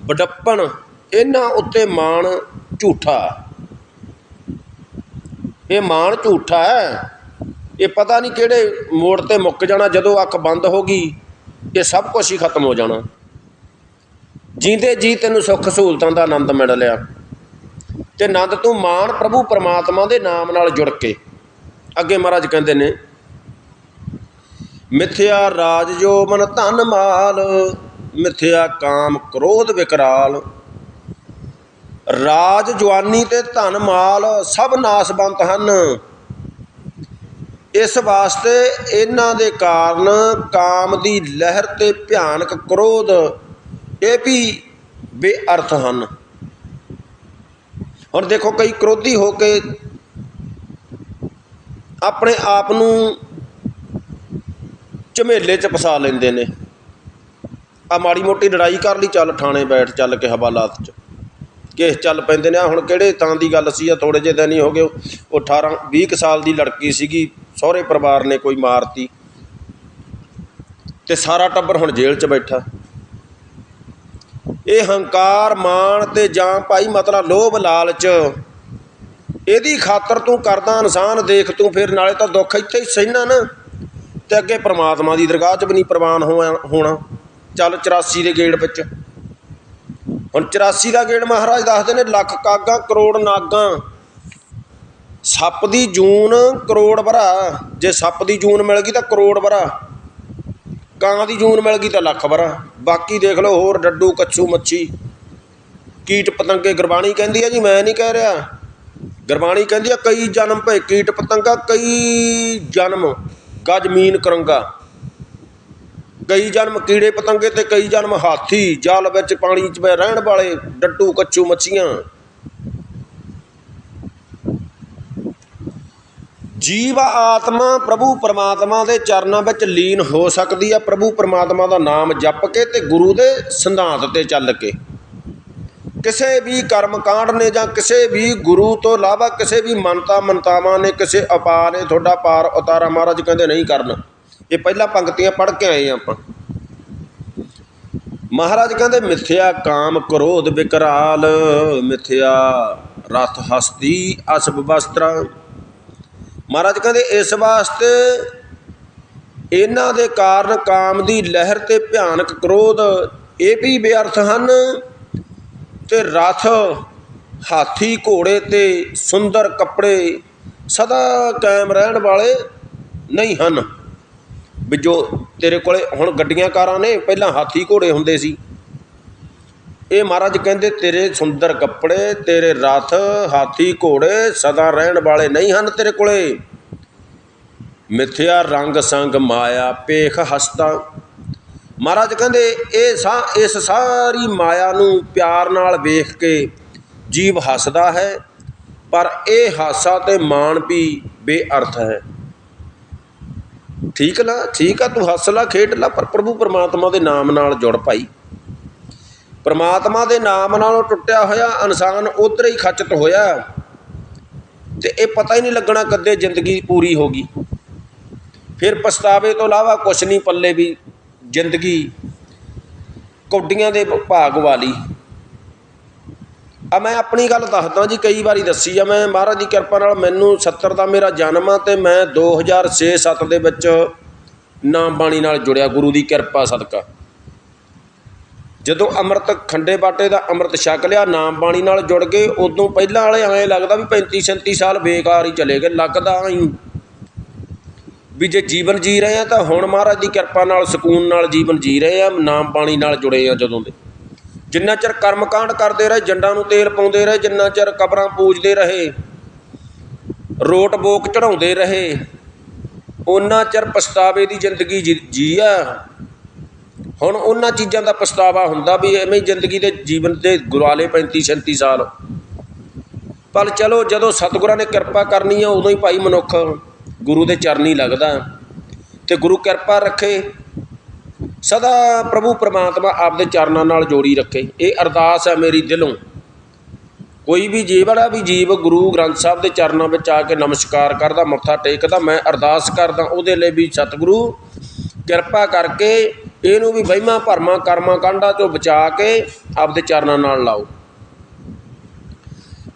ਵਡੱਪਣ, ਇਹਨਾਂ ਉੱਤੇ ਮਾਣ ਝੂਠਾ। ਇਹ ਮਾਣ ਝੂਠਾ ਹੈ। ਇਹ ਪਤਾ ਨਹੀਂ ਕਿਹੜੇ ਮੋੜ ਤੇ ਮੁੱਕ ਜਾਣਾ, ਜਦੋਂ ਅੱਖ ਬੰਦ ਹੋ ਗਈ, ਇਹ ਸਭ ਕੁਝ ਹੀ ਖਤਮ ਹੋ ਜਾਣਾ। ਜੀਂਦੇ ਜੀ ਤੈਨੂੰ ਸੁੱਖ ਸਹੂਲਤਾਂ ਦਾ ਆਨੰਦ ਮਿਲ ਲਿਆ। ਤੇ ਆਨੰਦ ਤੂੰ ਮਾਣ ਪ੍ਰਭੂ ਪਰਮਾਤਮਾ ਦੇ ਨਾਮ ਨਾਲ ਜੁੜ ਕੇ। ਅੱਗੇ ਮਹਾਰਾਜ ਕਹਿੰਦੇ ਨੇ, ਮਿਥਿਆ ਰਾਜ ਜੋ ਮਨ ਧਨ ਮਾਲ, ਮਿਥਿਆ ਕਾਮ ਕ੍ਰੋਧ ਵਿਕਰਾਲ। ਰਾਜ ਜਵਾਨੀ ਤੇ ਧਨ ਮਾਲ ਸਭ ਨਾਸਵੰਤ ਹਨ। ਇਸ ਵਾਸਤੇ ਇਹਨਾਂ ਦੇ ਕਾਰਨ ਕਾਮ ਦੀ ਲਹਿਰ ਤੇ ਭਿਆਨਕ ਕ੍ਰੋਧ, ਇਹ ਵੀ ਬੇਅਰਥ ਹਨ। ਹੁਣ ਦੇਖੋ ਕਈ ਕ੍ਰੋਧੀ ਹੋ ਕੇ ਆਪਣੇ ਆਪ ਨੂੰ ਝਮੇਲੇ 'ਚ ਫਸਾ ਲੈਂਦੇ ਨੇ। ਆ ਮਾੜੀ ਮੋਟੀ ਲੜਾਈ ਕਰ ਲਈ, ਚੱਲ ਥਾਣੇ ਬੈਠ, ਚੱਲ ਕੇ ਹਵਾਲਾਤ 'ਚ। ਕੇਸ ਚੱਲ ਪੈਂਦੇ ਨੇ। ਆਹ ਹੁਣ ਕਿਹੜੇ ਤਾਂ ਦੀ ਗੱਲ ਸੀ? ਆ ਥੋੜੇ ਜਿਹੇ ਦਿਨ ਹੀ ਹੋ ਗਏ। ਉਹ 18 20 ਕੁ ਸਾਲ ਦੀ ਲੜਕੀ ਸੀਗੀ। ਸਹੁਰੇ ਪਰਿਵਾਰ ਨੇ ਕੋਈ ਮਾਰਤੀ। ਤੇ ਸਾਰਾ ਟੱਬਰ ਹੁਣ ਜੇਲ੍ਹ 'ਚ ਬੈਠਾ। ਇਹ ਹੰਕਾਰ ਮਾਣ ਤੇ ਜਾਂ ਭਾਈ ਮਤਲਬ ਲੋਭ ਲਾਲਚ, ਇਹਦੀ ਖਾਤਰ ਤੂੰ ਕਰਦਾ ਇਨਸਾਨ ਦੇਖ, ਤੂੰ ਫਿਰ ਨਾਲੇ ਤਾਂ ਦੁੱਖ ਇੱਥੇ ਹੀ ਸਹਿਣਾ ਨਾ। ਤੇ ਅੱਗੇ ਪ੍ਰਮਾਤਮਾ ਦੀ ਦਰਗਾਹ 'ਚ ਵੀ ਨਹੀਂ ਪ੍ਰਵਾਨ ਹੋਣਾ। ਚੱਲ 84 ਦੇ ਗੇੜ ਵਿੱਚ। ਹੁਣ 84 ਦਾ ਗੇੜ ਮਹਾਰਾਜ ਦੱਸਦੇ ਨੇ, ਲੱਖ ਕਾਗਾ, ਕਰੋੜ ਨਾਗਾਂ। ਸੱਪ ਦੀ ਜੂਨ ਕਰੋੜ ਭਰਾ ਜੇ ਸੱਪ ਦੀ ਜੂਨ ਮਿਲ ਗਈ ਤਾਂ ਕਰੋੜ ਭਰਾ ਕਾਂ ਦੀ ਜੂਨ ਮਿਲ ਗਈ ਤਾਂ ਲੱਖ ਭਰਾ ਬਾਕੀ ਦੇਖ ਲਓ ਹੋਰ ਡੱਡੂ, ਕੱਛੂ, ਮੱਛੀ। ਕੀਟ ਪਤੰਗੇ, ਗੁਰਬਾਣੀ ਕਹਿੰਦੀ ਹੈ ਜੀ, ਮੈਂ ਨਹੀਂ ਕਹਿ ਰਿਹਾ। ਗੁਰਬਾਣੀ ਕਹਿੰਦੀ ਹੈ ਕਈ ਜਨਮ ਭਏ, ਕੀਟ ਪਤੰਗਾ, ਕਈ ਜਨਮ ਗਜ ਮੀਨ ਕਰੰਗਾ। ਕਈ ਜਨਮ ਕੀੜੇ ਪਤੰਗੇ ਤੇ ਕਈ ਜਨਮ ਹਾਥੀ, ਜਲ ਵਿੱਚ ਪਾਣੀ 'ਚ ਰਹਿਣ ਵਾਲੇ ਡੱਡੂ, ਕੱਛੂ, ਮੱਛੀਆਂ। ਜੀਵ ਆਤਮਾ ਪ੍ਰਭੂ ਪਰਮਾਤਮਾ ਦੇ ਚਰਨਾਂ ਵਿੱਚ ਲੀਨ ਹੋ ਸਕਦੀ ਹੈ ਪ੍ਰਭੂ ਪਰਮਾਤਮਾ ਦਾ ਨਾਮ ਜਪ ਕੇ ਤੇ ਗੁਰੂ ਦੇ ਸਿਧਾਂਤ ਤੇ ਚੱਲ ਕੇ। ਕਿਸੇ ਵੀ ਕਰਮ ਕਾਂਡ ਨੇ ਜਾਂ ਕਿਸੇ ਵੀ ਗੁਰੂ ਤੋਂ ਇਲਾਵਾ ਕਿਸੇ ਵੀ ਮੰਨਤਾ ਮੰਤਾਵਾਂ ਨੇ ਕਿਸੇ ਅਪਾਰ ਨੇ ਤੁਹਾਡਾ ਪਾਰ ਉਤਾਰਾ ਮਹਾਰਾਜ ਕਹਿੰਦੇ ਨਹੀਂ ਕਰਨਾ। ਇਹ ਪਹਿਲਾਂ ਪੰਕਤੀਆਂ ਪੜ੍ਹ ਕੇ ਆਏ ਹਾਂ ਆਪਾਂ। ਮਹਾਰਾਜ ਕਹਿੰਦੇ, ਮਿਥਿਆ ਕਾਮ ਕ੍ਰੋਧ ਵਿਕਰਾਲ ਮਿਥਿਆ ਰਥ ਹਸਤੀ ਅਸਬ ਵਸਤਰਾ। ਮਹਾਰਾਜ ਕਹਿੰਦੇ, ਇਸ ਵਾਸਤੇ ਇਹਨਾਂ ਦੇ ਕਾਰਨ ਕਾਮ ਦੀ ਲਹਿਰ ਤੇ ਭਿਆਨਕ ਕ੍ਰੋਧ, ਇਹ ਵੀ ਬੇਅਰਥ ਹਨ ਤੇ ਰਥ ਹਾਥੀ ਘੋੜੇ ਤੇ ਸੁੰਦਰ ਕੱਪੜੇ ਸਦਾ ਕਾਇਮ ਰਹਿਣ ਵਾਲੇ ਨਹੀਂ ਹਨ। ਵੀ ਜੋ ਤੇਰੇ ਕੋਲੇ ਹੁਣ ਗੱਡੀਆਂ ਕਾਰਾਂ ਨੇ, ਪਹਿਲਾਂ ਹਾਥੀ ਘੋੜੇ ਹੁੰਦੇ ਸੀ। ਇਹ ਮਹਾਰਾਜ ਕਹਿੰਦੇ, ਤੇਰੇ ਸੁੰਦਰ ਕੱਪੜੇ, ਤੇਰੇ ਰਥ, ਹਾਥੀ ਘੋੜੇ ਸਦਾ ਰਹਿਣ ਵਾਲੇ ਨਹੀਂ ਹਨ ਤੇਰੇ ਕੋਲੇ। ਮਿਥਿਆ ਰੰਗ ਸੰਗ ਮਾਇਆ ਪੇਖ ਹਸਤਾ। ਮਹਾਰਾਜ ਕਹਿੰਦੇ, ਇਹ ਸਾ, ਇਸ ਸਾਰੀ ਮਾਇਆ ਨੂੰ ਪਿਆਰ ਨਾਲ ਵੇਖ ਕੇ ਜੀਵ ਹੱਸਦਾ ਹੈ, ਪਰ ਇਹ ਹਾਸਾ ਤੇ ਮਾਣ ਵੀ ਬੇਅਰਥ ਹੈ। ਠੀਕ ਨਾ ਠੀਕ ਆ, ਤੂੰ ਹੱਸ ਲਾ, ਖੇਡ ਲਾ, ਪਰ ਪ੍ਰਭੂ ਪਰਮਾਤਮਾ ਦੇ ਨਾਮ ਨਾਲ ਜੁੜ ਭਾਈ। ਪਰਮਾਤਮਾ ਦੇ ਨਾਮ ਨਾਲੋਂ ਟੁੱਟਿਆ ਹੋਇਆ ਇਨਸਾਨ ਉਧਰ ਹੀ ਖਚਤ ਹੋਇਆ। ਤੇ ਇਹ ਪਤਾ ਹੀ ਨਹੀਂ ਲੱਗਣਾ ਕਦੇ ਜ਼ਿੰਦਗੀ ਪੂਰੀ ਹੋ ਗਈ। ਫਿਰ ਪਛਤਾਵੇ ਤੋਂ ਇਲਾਵਾ ਕੁਛ ਨਹੀਂ ਪੱਲੇ ਵੀ ਜ਼ਿੰਦਗੀ ਕੌਡੀਆਂ ਦੇ ਭਾਗ ਵਾਲੀ। ਆ ਮੈਂ ਆਪਣੀ ਗੱਲ ਦੱਸਦਾ ਜੀ, ਕਈ ਵਾਰੀ ਦੱਸੀ ਆ ਮੈਂ, ਮਹਾਰਾਜ ਦੀ ਕਿਰਪਾ ਨਾਲ ਮੈਨੂੰ 70 ਦਾ ਮੇਰਾ ਜਨਮ ਆ ਤੇ ਮੈਂ 2006-7 ਦੇ ਵਿੱਚ ਨਾਮ ਬਾਣੀ ਨਾਲ ਜੁੜਿਆ, ਗੁਰੂ ਦੀ ਕਿਰਪਾ ਸਦਕਾ। ਜਦੋਂ ਅੰਮ੍ਰਿਤ ਖੰਡੇ ਬਾਟੇ ਦਾ ਅੰਮ੍ਰਿਤ ਛਕ ਲਿਆ, ਨਾਮ ਬਾਣੀ ਨਾਲ ਜੁੜ ਗਏ ਉਦੋਂ ਪਹਿਲਾਂ ਵਾਲੇ ਐਂ ਲੱਗਦਾ ਵੀ 35 37 ਸਾਲ ਬੇਕਾਰ ਹੀ ਚਲੇ ਗਏ, ਲੱਗਦਾ ਹੀ ਵੀ ਜੇ ਜੀਵਨ ਜੀ ਰਹੇ ਆ ਤਾਂ ਹੁਣ ਮਹਾਰਾਜ ਦੀ ਕਿਰਪਾ ਨਾਲ, ਸਕੂਨ ਨਾਲ ਜੀਵਨ ਜੀ ਰਹੇ ਆ, ਨਾਮ ਬਾਣੀ ਨਾਲ ਜੁੜੇ ਆ ਜਦੋਂ ਦੇ। ਜਿੰਨਾ ਚਿਰ ਕਰਮਕਾਂਡ ਕਰਦੇ ਰਹੇ, ਜੰਡਾਂ ਨੂੰ ਤੇਲ ਪਾਉਂਦੇ ਰਹੇ, ਜਿੰਨਾ ਚਿਰ ਕਬਰਾਂ ਪੂਜਦੇ ਰਹੇ, ਰੋਟ ਬੋਕ ਚੜਾਉਂਦੇ ਰਹੇ ਉਹਨਾਂ ਚਿਰ ਪਛਤਾਵੇ ਦੀ ਜ਼ਿੰਦਗੀ ਜੀ- ਜੀ ਆ। ਹੁਣ ਉਹਨਾਂ ਚੀਜ਼ਾਂ ਦਾ ਪਛਤਾਵਾ ਹੁੰਦਾ ਵੀ ਐਵੇਂ ਹੀ ਜ਼ਿੰਦਗੀ ਦੇ ਜੀਵਨ ਦੇ ਗੁਰਾਲੇ 35 37 ਸਾਲ। ਪਰ ਚਲੋ ਜਦੋਂ ਸਤਿਗੁਰਾਂ ਨੇ ਕਿਰਪਾ ਕਰਨੀ ਆ, ਉਦੋਂ ਹੀ ਭਾਈ ਮਨੁੱਖ ਗੁਰੂ ਦੇ ਚਰਨੀ ਲੱਗਦਾ। ਤੇ ਗੁਰੂ ਕਿਰਪਾ ਰੱਖੇ, ਸਦਾ ਪ੍ਰਭੂ ਪਰਮਾਤਮਾ ਆਪਦੇ ਚਰਨਾਂ ਨਾਲ ਜੋੜੀ ਰੱਖੇ। ਇਹ ਅਰਦਾਸ ਹੈ ਮੇਰੀ ਦਿਲੋਂ। ਕੋਈ ਵੀ ਜੀਵ ਵਾਲਾ ਵੀ ਜੀਵ ਗੁਰੂ ਗ੍ਰੰਥ ਸਾਹਿਬ ਦੇ ਚਰਨਾਂ ਵਿੱਚ ਆ ਕੇ ਨਮਸਕਾਰ ਕਰਦਾ, ਮੱਥਾ ਟੇਕਦਾ, ਮੈਂ ਅਰਦਾਸ ਕਰਦਾ, ਉਹਦੇ ਲਈ ਵੀ ਸਤਿਗੁਰੂ ਕਿਰਪਾ ਕਰਕੇ ਇਹਨੂੰ ਵੀ ਵਹਿਮਾਂ ਭਰਮਾਂ ਕਰਮਾਂ ਕਾਂਡਾਂ ਤੋਂ ਬਚਾ ਕੇ ਆਪਦੇ ਚਰਨਾਂ ਨਾਲ ਲਾਓ।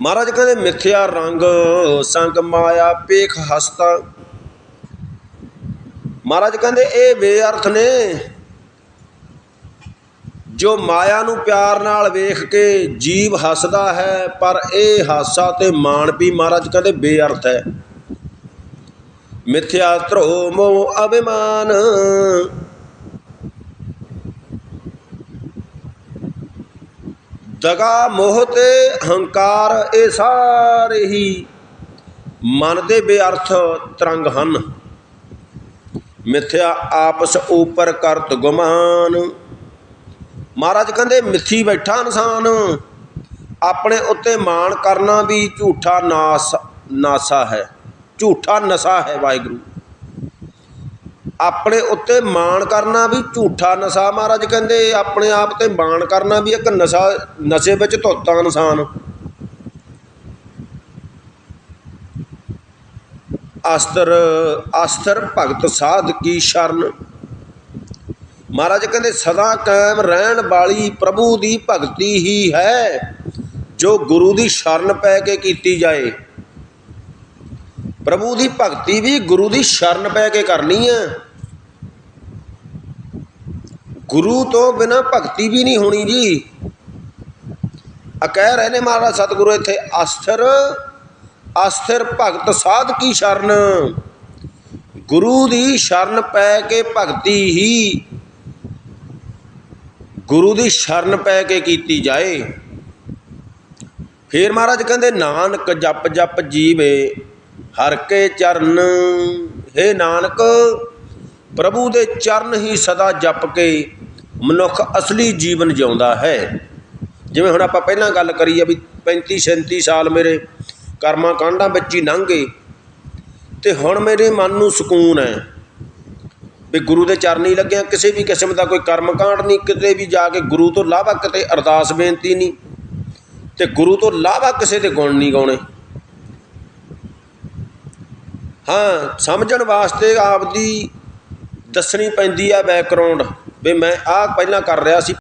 ਮਹਾਰਾਜ ਕਹਿੰਦੇ, ਮਿੱਥਿਆ ਰੰਗ, ਸੰਗ ਮਾਇਆ ਪੇਖ ਹਸਤਾ। ਮਹਾਰਾਜ ਕਹਿੰਦੇ, ਇਹ ਬੇਅਰਥ ਨੇ। ਜੋ ਮਾਇਆ ਨੂੰ ਪਿਆਰ ਨਾਲ ਵੇਖ ਕੇ ਜੀਵ ਹੱਸਦਾ ਹੈ, ਪਰ ਇਹ ਹਾਸਾ ਤੇ ਮਾਣ ਵੀ ਮਹਾਰਾਜ ਕਹਿੰਦੇ ਬੇਅਰਥ ਹੈ। ਮਿਥਿਆ ਧਰੋ ਮੋਹ ਅਭਿਮਾਨ ਦਗਾ ਮੋਹ ਤੇ ਹੰਕਾਰ ਇਹ ਸਾਰੇ ਹੀ ਮਨ ਦੇ ਬੇਅਰਥ ਤਰੰਗ ਹਨ। ਮਿਥਿਆ ਆਪਸ ਉਪਰ ਕਰਤ ਗੁਮਾਨ। ਮਹਾਰਾਜ ਕਹਿੰਦੇ, ਮਿੱਥੀ ਬੈਠਾ ਇਨਸਾਨ, ਆਪਣੇ ਉੱਤੇ ਮਾਣ ਕਰਨਾ ਵੀ ਝੂਠਾ ਨਾਸ, ਨਾਸਾ ਹੈ, ਝੂਠਾ ਨਸ਼ਾ ਹੈ ਵਾਹਿਗੁਰੂ। ਆਪਣੇ ਉੱਤੇ ਮਾਣ ਕਰਨਾ ਵੀ ਝੂਠਾ ਨਸ਼ਾ ਮਹਾਰਾਜ ਕਹਿੰਦੇ, ਆਪਣੇ ਆਪ ਤੇ ਮਾਣ ਕਰਨਾ ਵੀ ਇੱਕ ਨਸ਼ਾ, ਨਸ਼ੇ ਵਿੱਚ ਧੁੱਤਾ ਇਨਸਾਨ। ਅਸਤਰ ਅਸਤਰ ਭਗਤ ਸਾਧ ਕੀ ਸ਼ਰਨ? ਮਹਾਰਾਜ ਕਹਿੰਦੇ, ਸਦਾ ਕਾਇਮ ਰਹਿਣ ਵਾਲੀ ਪ੍ਰਭੂ ਦੀ ਭਗਤੀ ਹੀ ਹੈ, ਜੋ ਗੁਰੂ ਦੀ ਸ਼ਰਨ ਪੈ ਕੇ ਕੀਤੀ ਜਾਏ। ਪ੍ਰਭੂ ਦੀ ਭਗਤੀ ਵੀ ਗੁਰੂ ਦੀ ਸ਼ਰਨ ਪੈ ਕੇ ਕਰਨੀ ਹੈ। ਗੁਰੂ ਤੋਂ ਬਿਨਾ ਭਗਤੀ ਵੀ ਨਹੀਂ ਹੋਣੀ ਜੀ। ਆ ਕਹਿ ਰਹੇ ਨੇ ਮਹਾਰਾਜ ਸਤਿਗੁਰੂ ਇੱਥੇ, ਅਸਥਿਰ ਅਸਥਿਰ ਭਗਤ ਸਾਧ ਕੀ ਸ਼ਰਨ? ਗੁਰੂ ਦੀ ਸ਼ਰਨ ਪੈ ਕੇ ਭਗਤੀ ਹੀ, ਗੁਰੂ ਦੀ ਸ਼ਰਨ ਪੈ ਕੇ ਕੀਤੀ ਜਾਏ। ਫੇਰ ਮਹਾਰਾਜ ਕਹਿੰਦੇ, ਨਾਨਕ ਜਪ ਜਪ ਜੀਵੇ, ਹਰ ਕੇ ਚਰਨ, ਹੇ ਨਾਨਕ ਪ੍ਰਭੂ ਦੇ ਚਰਨ ਹੀ ਸਦਾ ਜਪ ਕੇ ਮਨੁੱਖ ਅਸਲੀ ਜੀਵਨ ਜਿਉਂਦਾ ਹੈ। ਜਿਵੇਂ ਹੁਣ ਆਪਾਂ ਪਹਿਲਾਂ ਗੱਲ ਕਰੀ ਆ ਵੀ 35 37 ਸਾਲ ਮੇਰੇ ਕਰਮਾਂ ਕਾਂਡਾਂ ਵਿੱਚ ਹੀ ਲੰਘ ਗਏ ਤੇ ਹੁਣ ਮੇਰੇ ਮਨ ਨੂੰ ਸਕੂਨ ਹੈ ਵੀ ਗੁਰੂ ਦੇ ਚਰਨੀ ਲੱਗਿਆ। ਕਿਸੇ ਵੀ ਕਿਸਮ ਦਾ ਕੋਈ ਕਰਮ ਕਾਂਡ ਨਹੀਂ, ਕਿਤੇ ਵੀ ਜਾ ਕੇ ਗੁਰੂ ਤੋਂ ਲਾਵਾ ਕਿਤੇ ਅਰਦਾਸ ਬੇਨਤੀ ਨਹੀਂ ਤੇ ਗੁਰੂ ਤੋਂ ਲਾਵਾ ਕਿਸੇ ਦੇ ਗੁਣ ਨਹੀਂ ਗਾਉਣੇ। ਹਾਂ, ਸਮਝਣ ਵਾਸਤੇ ਆਪਦੀ ਦੱਸਣੀ ਪੈਂਦੀ ਆ ਬੈਕਗਰਾਊਂਡ ਵੀ ਮੈਂ ਆਹ ਪਹਿਲਾਂ ਕਰ ਰਿਹਾ ਸੀ